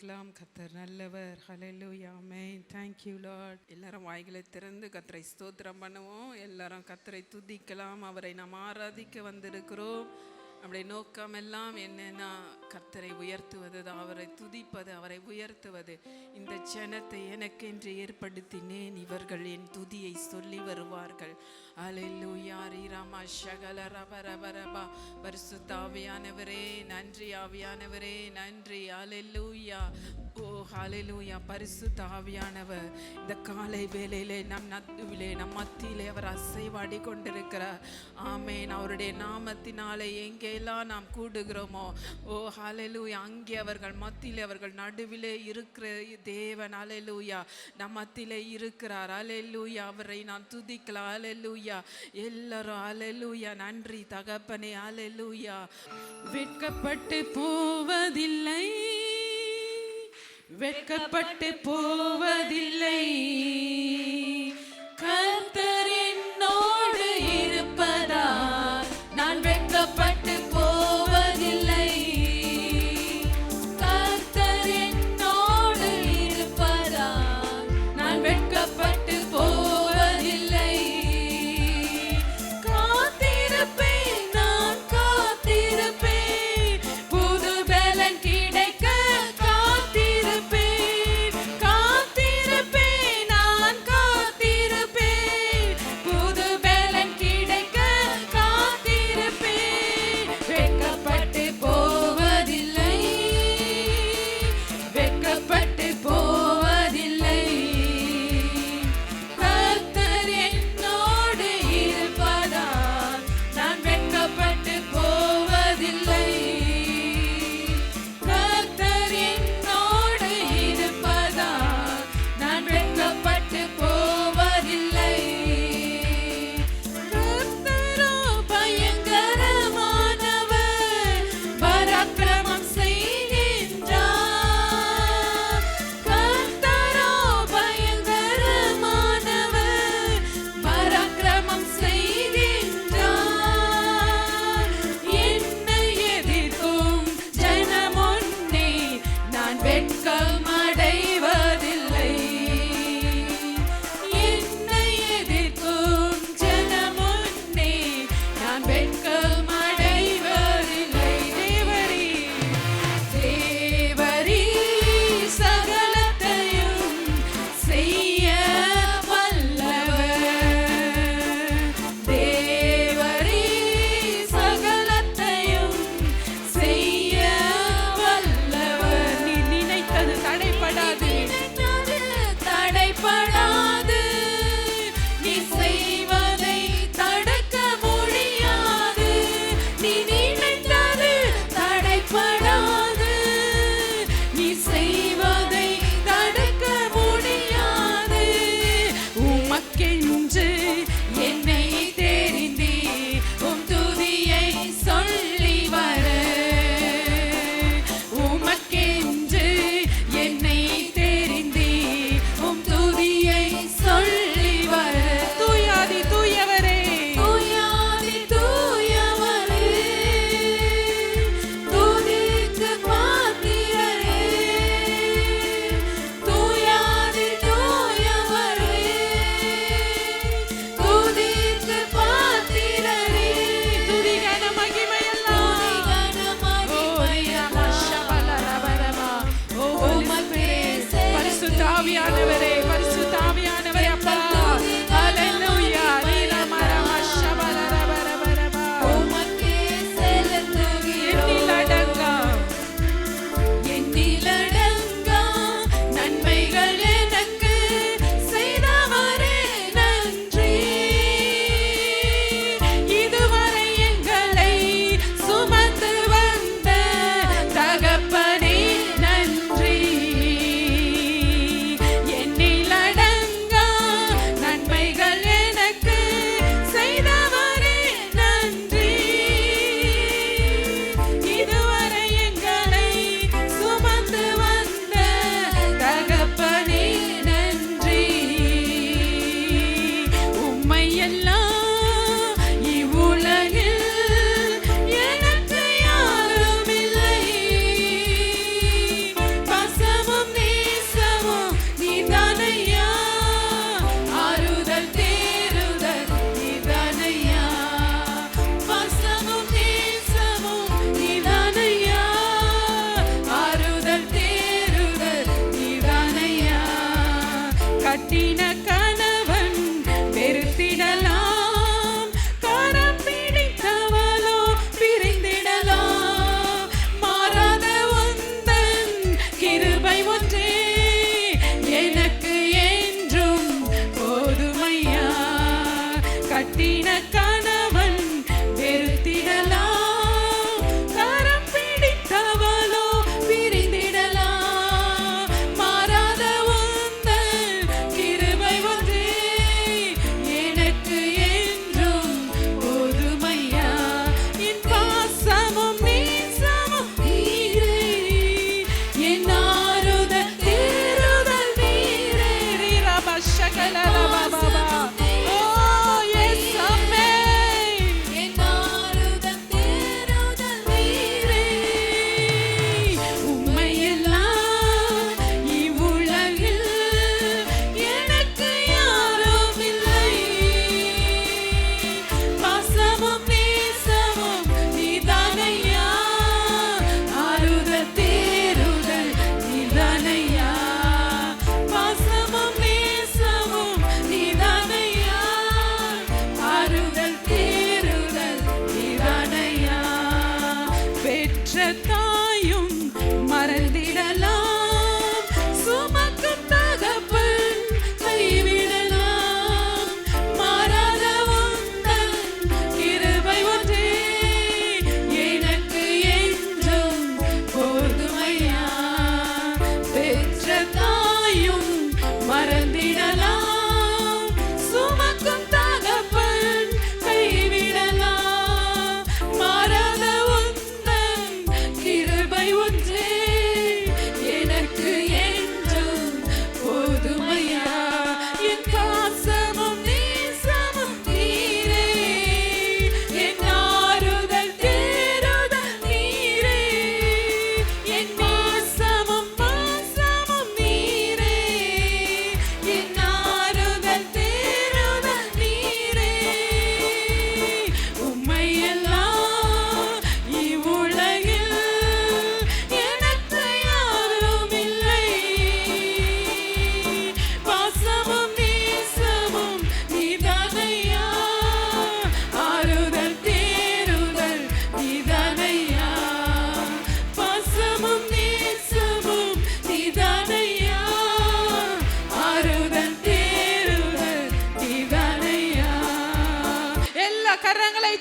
அவரை கத்தர் நல்லவர். ஹalleluya ஆமென் தேங்க்யூ லார்ட் எல்லாரும் வாய்களை திறந்து கத்தரை ஸ்தோத்திரம் பண்ணுவோம். எல்லாரும் கத்தரை துதிக்கலாம். அவரை நாம் ஆராதிக்க வந்திருக்கிறோம். நம்முடைய நோக்கம் எல்லாம் என்னன்னா கர்த்தரை உயர்த்துவது அவரை துதிப்பது அவரை உயர்த்துவது. இந்த ஜனத்தை எனக்கென்று ஏற்படுத்தினேன் இவர்கள் என் துதியை சொல்லி வருவார்கள். அலையிலூயா ரமா ஷகல ரபரபரபா ரப ரபா. பரிசுத்த ஆவியானவரே நன்றி ஆவியானவரே நன்றி. அலையிலூயா ஓ ஹalleluya. பரிசு ஆவியானவர் இந்த காலை வேலையிலே நம் நத்துவிலே நம் மத்தியிலே அவர் அசைவாடி கொண்டிருக்கிறார். ஆமேன். அவருடைய நாமத்தினாலே எங்கெல்லாம் நாம் கூடுகிறோமோ ஓ ஹalleluya. அங்கே அவர்கள் மத்தியிலே அவர்கள் நடுவிலே இருக்கிற தேவன் அலலூயா நம் மத்தியிலே இருக்கிறார் ஹalleluya. அவரை நான் துதிக்கலாம் அலலூயா எல்லாரும் அலலூயா நன்றி தகப்பனே அலலூயா வெட்கப்பட்டு போவதில்லை. வெட்கப்பட்டு போவதில்லை. கர்த்தரின் என்னோடு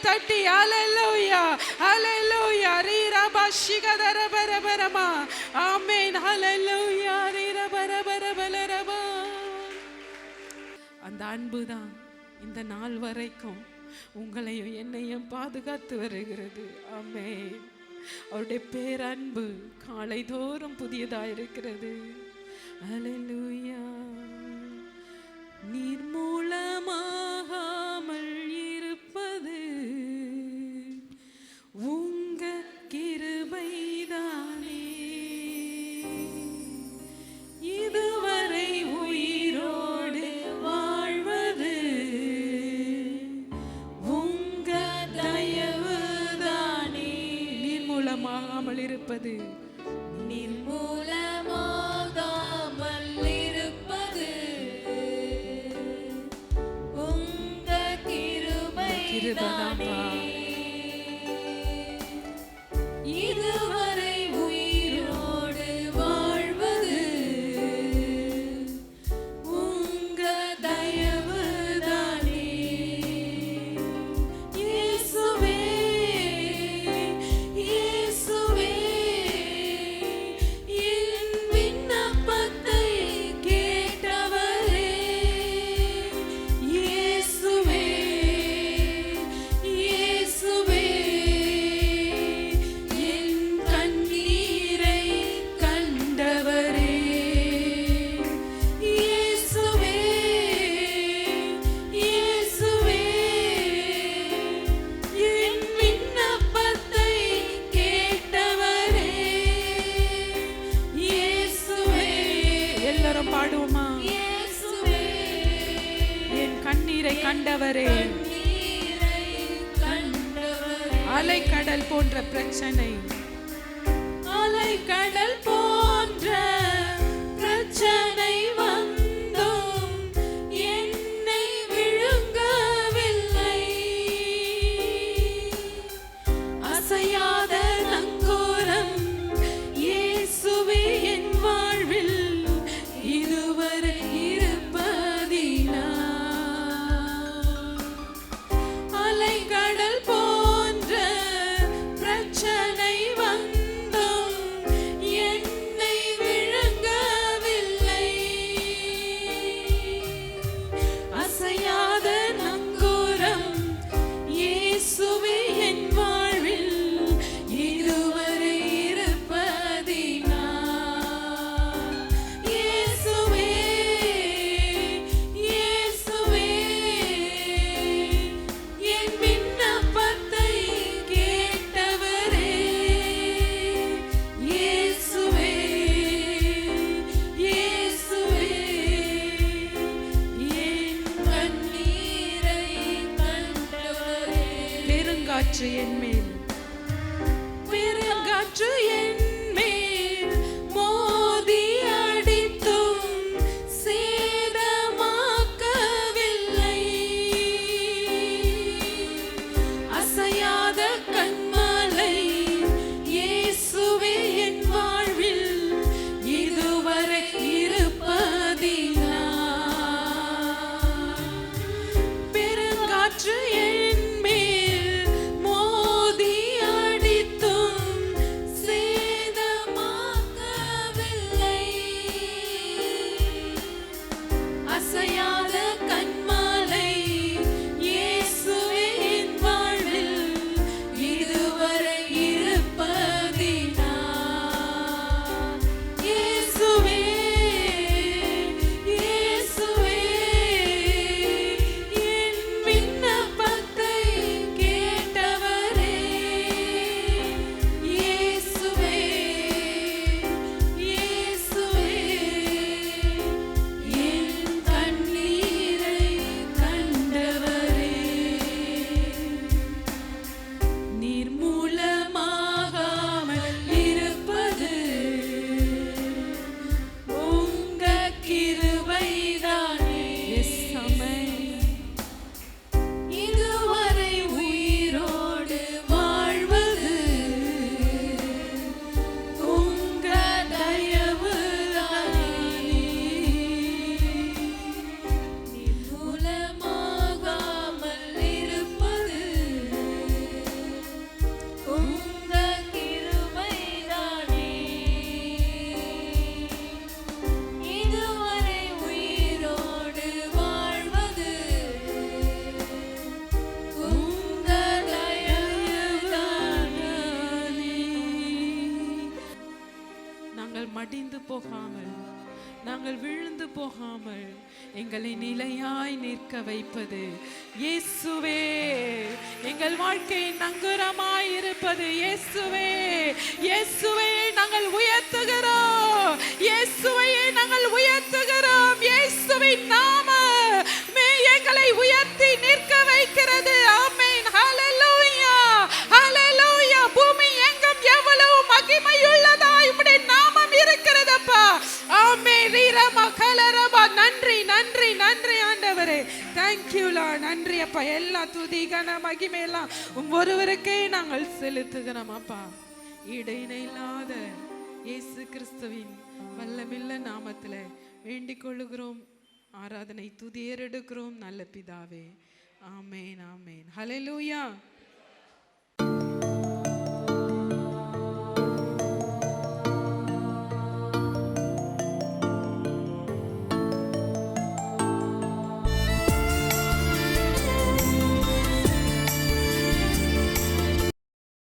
தட்டி அலலோயா அலலோயா ரீரா பாஷிக தரபரபரமா ஆமேன் அலலோயா ரீரா பரபரபலரபா அந்த அன்புதான் இந்த நாள் வரைக்கும் உங்களையும் என்னையும் பாதுகாத்து வருகிறது. ஆமே அவருடைய பேரன்பு காலை தோறும் புதியதா இருக்கிறது அலலூயா நீர் மூலமாக Baba. பாடுவோமா? என் கண்ணீரை கண்டவரே. அலைக்கடல் போன்ற பிரச்சனை. அலைக்கடல் போன்ற பிரச்சனை. I do it. எங்களை நிலையாய் நிற்க வைப்பது. இயேசுவே எங்கள் வாழ்க்கையின் நங்குரமாய் இருப்பது. இயேசுவே இயேசுவே நாங்கள் உயர்த்துகிறோம். நன்றி நன்றி நன்றி ஆண்டவரே. தேங்க்யூலா நன்றி அப்பா. எல்லா துதி கன மகிமை எல்லாம் ஒருவருக்கே நாங்கள் செலுத்துகிறோம் அப்பா. ஈடு இல்லாத இயேசு கிறிஸ்துவின் வல்லமில்ல நாமத்துல வேண்டிக் கொள்ளுகிறோம். ஆராதனை துதி ஏறெடுக்கிறோம் நல்ல பிதாவே. ஆமேன் ஆமேன். ஹலெலூயா